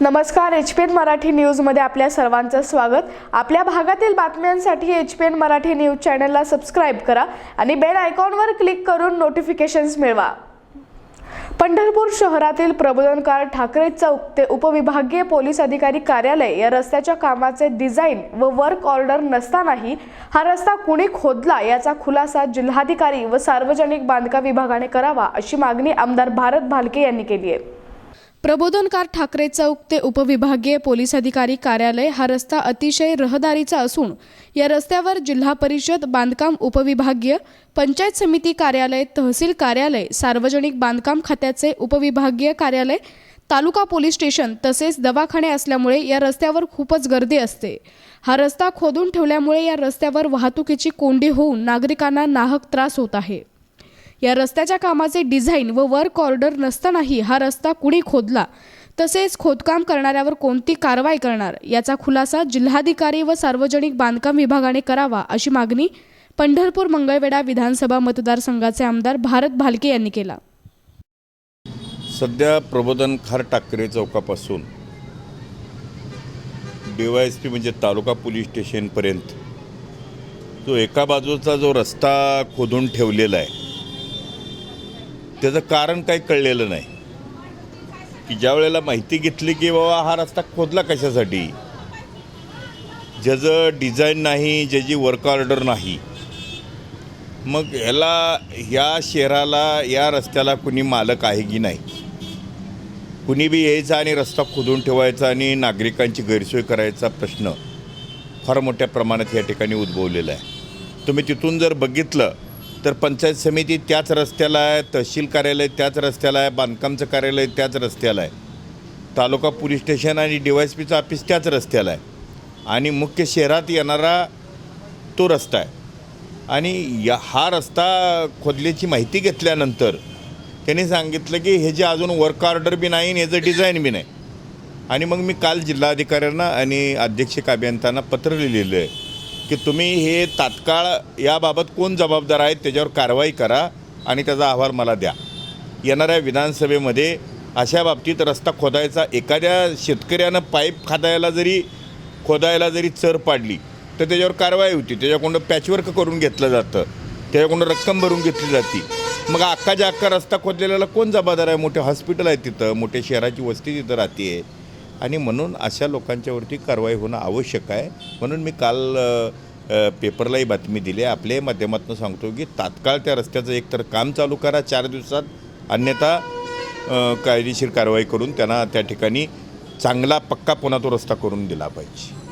नमस्कार H P N Marathi न्यूजमध्ये आपल्या सर्वांचं स्वागत. आपल्या भागातील बातम्यांसाठी H P N Marathi news चॅनलला सबस्क्राईब करा आणि बेल आयकॉनवर क्लिक करून नोटिफिकेशन्स मिळवा. पंढरपूर शहरातील प्रबोधनकार ठाकरे चौक ते उपविभागीय पोलीस अधिकारी कार्यालय या रस्त्याच्या कामाचे डिझाईन व वर्क ऑर्डर नसतानाही हा रस्ता कुणी खोदला याचा खुलासा जिल्हाधिकारी व सार्वजनिक बांधकाम विभागाने करावा अशी मागणी आमदार भारत भालके यांनी केली आहे. प्रबोधनकार ठाकरे चौक ते उपविभागीय पोलीस अधिकारी कार्यालय हा रस्ता अतिशय रहदारीचा असून या रस्त्यावर जिल्हा परिषद बांधकाम उपविभागीय पंचायत समिती कार्यालय तहसील कार्यालय सार्वजनिक बांधकाम खात्याचे उपविभागीय कार्यालय तालुका पोलीस स्टेशन तसेच दवाखाने असल्यामुळे या रस्त्यावर खूपच गर्दी असते. हा रस्ता खोदून ठेवल्यामुळे या रस्त्यावर वाहतुकीची कोंडी होऊन नागरिकांना नाहक त्रास होत आहे. या रस्त्याच्या कामाचे डिझाईन व वर्क ऑर्डर नसतानाही हा रस्ता कुणी खोदला? तसेच खोदकाम करणाऱ्यावर कोणती कारवाई करणार? याचा खुलासा जिल्हाधिकारी व सार्वजनिक बांधकाम विभागाने करावा अशी मागणी पंढरपूर मंगळवेढा विधानसभा मतदारसंघाचे आमदार भारत भालके यांनी केला. सध्या प्रबोधन खार टाकरे चौकापासून डी वाय एस पी म्हणजे तालुका पोलीस स्टेशनपर्यंत. जो एका बाजूचा जो रस्ता खोदून ठेवलेला आहे त्याचं कारण काही कळलेलं नाही. की ज्या वेळेला माहिती घेतली की बाबा हा रस्ता खोदला कशासाठी? ज्याचं डिझाईन नाही ज्याची वर्क ऑर्डर नाही. मग ह्याला ह्या शहराला या रस्त्याला कुणी मालक आहे की नाही? कुणी बी यायचा आणि रस्ता खोदून ठेवायचा आणि नागरिकांची गैरसोय करायचा प्रश्न फार मोठ्या प्रमाणात या ठिकाणी उद्भवलेला आहे. तुम्ही तिथून जर बघितलं तर पंचायत समिती त्याच रस्त्याला आहे तहसील कार्यालय त्याच रस्त्याला आहे बांधकामचं कार्यालय त्याच रस्त्याला आहे. तालुका पोलीस स्टेशन आणि डी वाय एस पीचं ऑफिस त्याच रस्त्याला आहे. आणि मुख्य शहरात येणारा तो रस्ता आहे. आणि या हा रस्ता खोदल्याची माहिती घेतल्यानंतर त्यांनी सांगितलं की हे जे अजून वर्क ऑर्डर बी नाही ह्याचं डिझाईन बी नाही. आणि मग मी काल जिल्हाधिकाऱ्यांना आणि अधीक्षक अभियंत्यांना पत्र लिहिलेलं आहे. की तुम्ही हे तात्काळ याबाबत कोण जबाबदार आहेत त्याच्यावर कारवाई करा आणि त्याचा अहवाल मला द्या. येणाऱ्या विधानसभेमध्ये अशा बाबतीत रस्ता खोदायचा एखाद्या शेतकऱ्यानं पाईप खादायला जरी खोदायला जरी चर पाडली तर त्याच्यावर कारवाई होती. त्याच्याकडून पॅचवर्क करून घेतलं जातं. त्याच्याकडून रक्कम भरून घेतली जाते. मग अख्खाच्या अख्खा रस्ता खोदलेल्याला कोण जबाबदार आहे? मोठे हॉस्पिटल आहे तिथं मोठ्या शहराची वस्ती तिथं राहते आहे आणि म्हणून अशा लोकांच्यावरती कारवाई होणं आवश्यक आहे. म्हणून मी काल पेपरलाही बातमी दिली आहे. आपल्याही माध्यमातून सांगतो की तात्काळ त्या रस्त्याचं एकतर काम चालू करा चार दिवसात. अन्यथा कायदेशीर कारवाई करून त्यांना त्या ठिकाणी चांगला पक्का पुन्हा तो रस्ता करून दिला पाहिजे.